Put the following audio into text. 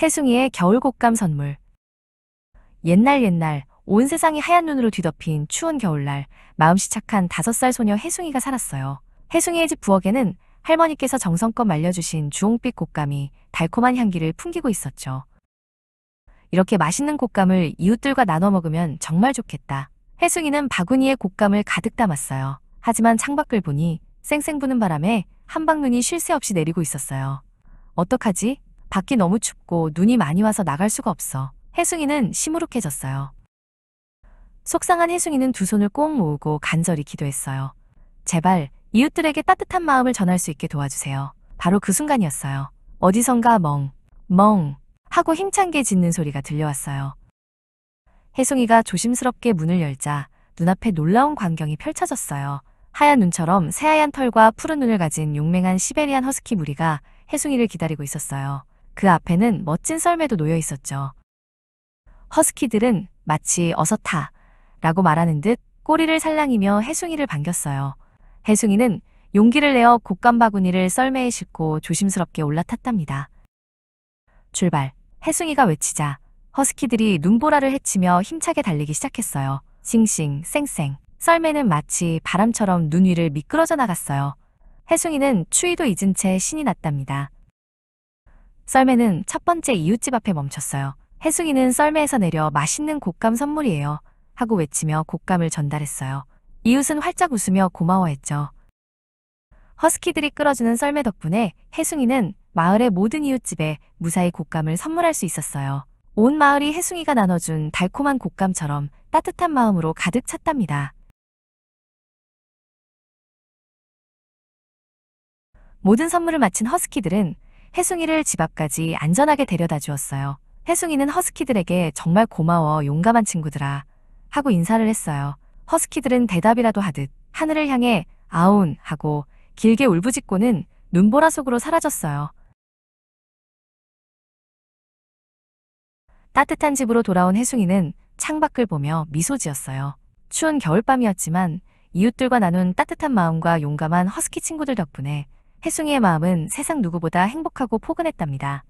해숭이의 겨울 곶감 선물. 옛날 옛날 온 세상이 하얀 눈으로 뒤덮인 추운 겨울날 마음씨 착한 다섯 살 소녀 해숭이가 살았어요. 해숭이의 집 부엌에는 할머니께서 정성껏 말려주신 주홍빛 곶감이 달콤한 향기를 풍기고 있었죠. 이렇게 맛있는 곶감을 이웃들과 나눠 먹으면 정말 좋겠다. 해숭이는 바구니에 곶감을 가득 담았어요. 하지만 창밖을 보니 쌩쌩 부는 바람에 한방눈이 쉴 새 없이 내리고 있었어요. 어떡하지? 밖이 너무 춥고 눈이 많이 와서 나갈 수가 없어. 해숭이는 시무룩해졌어요. 속상한 해숭이는 두 손을 꼭 모으고 간절히 기도했어요. 제발 이웃들에게 따뜻한 마음을 전할 수 있게 도와주세요. 바로 그 순간이었어요. 어디선가 멍, 멍 하고 힘찬게 짖는 소리가 들려왔어요. 해송이가 조심스럽게 문을 열자 눈앞에 놀라운 광경이 펼쳐졌어요. 하얀 눈처럼 새하얀 털과 푸른 눈을 가진 용맹한 시베리안 허스키 무리가 해송이를 기다리고 있었어요. 그 앞에는 멋진 썰매도 놓여 있었죠. 허스키들은 마치 어서 타 라고 말하는 듯 꼬리를 살랑이며 해숭이를 반겼어요. 해숭이는 용기를 내어 곶감 바구니를 썰매에 싣고 조심스럽게 올라탔답니다. 출발. 해숭이가 외치자 허스키들이 눈보라를 헤치며 힘차게 달리기 시작했어요. 싱싱, 쌩쌩. 썰매는 마치 바람처럼 눈 위를 미끄러져 나갔어요. 해숭이는 추위도 잊은 채 신이 났답니다. 썰매는 첫 번째 이웃집 앞에 멈췄어요. 해숭이는 썰매에서 내려 맛있는 곶감 선물이에요. 하고 외치며 곶감을 전달했어요. 이웃은 활짝 웃으며 고마워했죠. 허스키들이 끌어주는 썰매 덕분에 해숭이는 마을의 모든 이웃집에 무사히 곶감을 선물할 수 있었어요. 온 마을이 해숭이가 나눠준 달콤한 곶감처럼 따뜻한 마음으로 가득 찼답니다. 모든 선물을 마친 허스키들은 해숭이를 집 앞까지 안전하게 데려다 주었어요. 해숭이는 허스키들에게 정말 고마워 용감한 친구들아 하고 인사를 했어요. 허스키들은 대답이라도 하듯 하늘을 향해 아운 하고 길게 울부짖고는 눈보라 속으로 사라졌어요. 따뜻한 집으로 돌아온 해숭이는 창밖을 보며 미소 지었어요. 추운 겨울밤이었지만 이웃들과 나눈 따뜻한 마음과 용감한 허스키 친구들 덕분에 해숭이의 마음은 세상 누구보다 행복하고 포근했답니다.